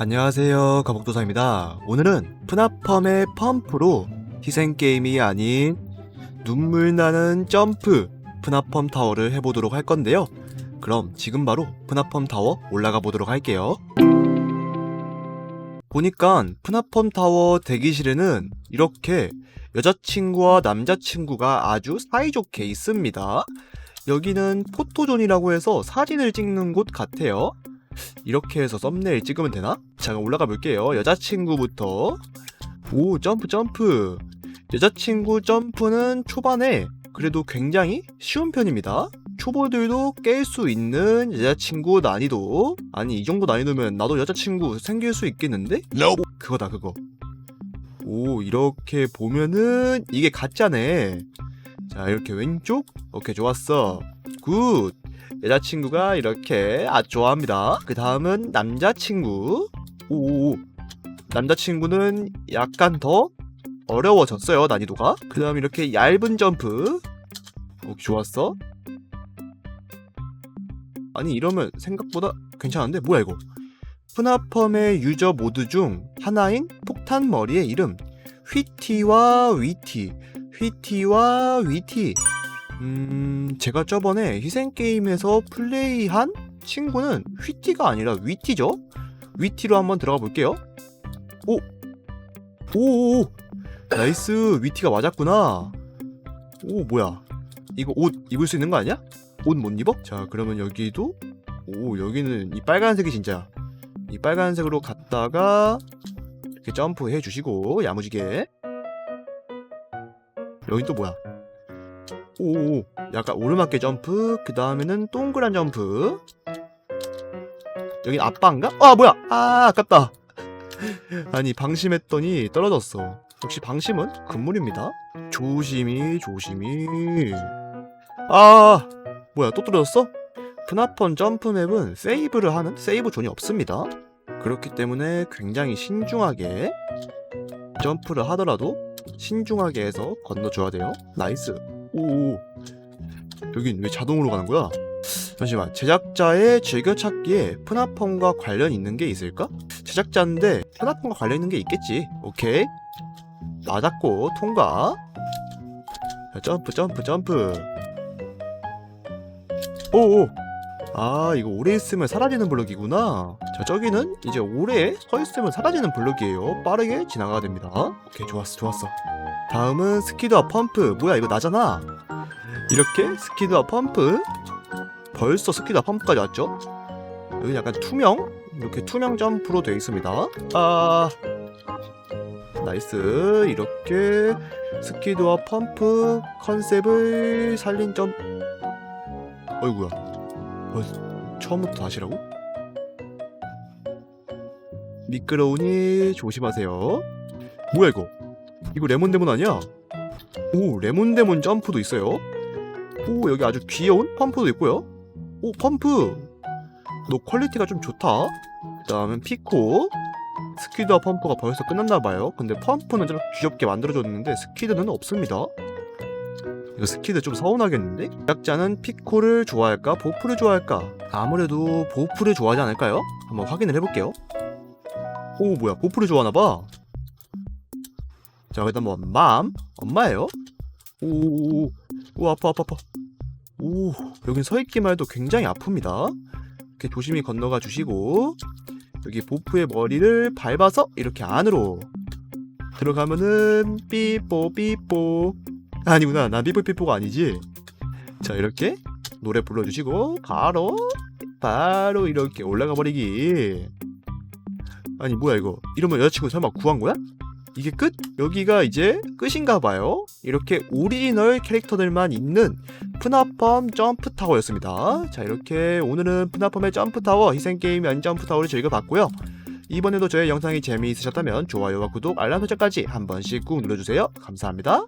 안녕하세요. 가복도사입니다. 오늘은 푸나펌의 펌프로 희생게임이 아닌 눈물 나는 점프 푸나펌 타워를 해보도록 할 건데요. 그럼 지금 바로 푸나펌 타워 올라가 보도록 할게요. 보니까 푸나펌 타워 대기실에는 이렇게 여자친구와 남자친구가 아주 사이좋게 있습니다. 여기는 포토존이라고 해서 사진을 찍는 곳 같아요 이렇게 해서 썸네일 찍으면 되나? 자 그럼 올라가 볼게요. 여자친구부터. 오 점프 점프. 여자친구 점프는 초반에 그래도 굉장히 쉬운 편입니다. 초보들도 깰 수 있는 여자친구 난이도. 아니 이 정도 난이도면 나도 여자친구 생길 수 있겠는데? Nope. 그거다 그거. 오 이렇게 보면은 이게 가짜네. 자 이렇게 왼쪽? 오케이 좋았어. 굿 여자친구가 이렇게 아 좋아합니다. 그 다음은 남자친구. 오 남자친구는 약간 더 어려워졌어요 난이도가. 그 다음 이렇게 얇은 점프. 오 좋았어. 아니 이러면 생각보다 괜찮은데 뭐야 이거? 푸나펌의 유저 모드 중 하나인 폭탄 머리의 이름 휘티와 위티 휘티와 위티 음, 제가 저번에 희생게임에서 플레이한 친구는 휘티가 아니라 위티죠? 위티로 한번 들어가 볼게요. 오! 오! 오! 나이스! 위티가 맞았구나. 오, 뭐야. 이거 옷 입을 수 있는 거 아니야? 옷 못 입어? 자, 그러면 여기도 오, 여기는 이 빨간색이 진짜 이 빨간색으로 갔다가 이렇게 점프 해 주시고 야무지게 여기 또 뭐야? 오, 약간 오르막길 점프. 그 다음에는 동그란 점프. 여긴 아빠인가? 아, 뭐야? 아, 아깝다. 아니, 방심했더니 떨어졌어. 역시 방심은 금물입니다. 조심히, 조심히. 아, 뭐야, 또 떨어졌어? 푸나펀 점프맵은 세이브를 하는 세이브 존이 없습니다. 그렇기 때문에 굉장히 신중하게 점프를 하더라도 신중하게 해서 건너줘야 돼요. 나이스. 오, 여긴 왜 자동으로 가는 거야? 잠시만, 제작자의 즐겨찾기에 푸나펑과 관련 있는 게 있을까? 제작자인데 푸나펑과 관련 있는 게 있겠지. 오케이. 맞았고 통과. 자, 점프, 점프, 점프. 오오. 아, 이거 오래 있으면 사라지는 블럭이구나. 자, 저기는 이제 오래 서 있으면 사라지는 블럭이에요. 빠르게 지나가야 됩니다. 오케이, 좋았어, 좋았어. 다음은 스키드와 펌프. 뭐야 이거 나잖아. 이렇게 스키드와 펌프. 벌써 스키드와 펌프까지 왔죠? 여기 약간 투명? 이렇게 투명 점프로 되어 있습니다. 아 나이스. 이렇게 스키드와 펌프 컨셉을 살린 점. 어이구야. 어, 처음부터 다시라고? 미끄러우니 조심하세요. 뭐야 이거? 이거 레몬데몬 아니야? 오 레몬데몬 점프도 있어요 오 여기 아주 귀여운 펌프도 있고요 오 펌프 너 퀄리티가 좀 좋다 그 다음은 피코 스퀴드와 펌프가 벌써 끝났나봐요 근데 펌프는 좀 귀엽게 만들어줬는데 스퀴드는 없습니다 이거 스퀴드 좀 서운하겠는데? 제작자는 피코를 좋아할까 보프를 좋아할까 아무래도 보프를 좋아하지 않을까요? 한번 확인을 해볼게요 오 뭐야 보프를 좋아하나봐 자, 그다음 뭐 맘, 엄마예요. 오, 오, 아파, 아파, 아파. 오, 여긴 서 있기만 해도 굉장히 아픕니다. 이렇게 조심히 건너가 주시고 여기 보프의 머리를 밟아서 이렇게 안으로 들어가면은 삐뽀 삐뽀 아니구나, 나 삐뽀 삐뽀가 아니지. 자, 이렇게 노래 불러주시고 바로 바로 이렇게 올라가 버리기. 아니 뭐야 이거? 이러면 여자친구 설마 구한 거야? 이게 끝? 여기가 이제 끝인가 봐요. 이렇게 오리지널 캐릭터들만 있는 푸나펌 점프 타워였습니다. 자, 이렇게 오늘은 푸나펌의 점프 타워, 희생 게임이 아닌 점프 타워를 즐겨봤고요. 이번에도 저의 영상이 재미있으셨다면 좋아요와 구독, 알람 설정까지 한 번씩 꾹 눌러주세요. 감사합니다.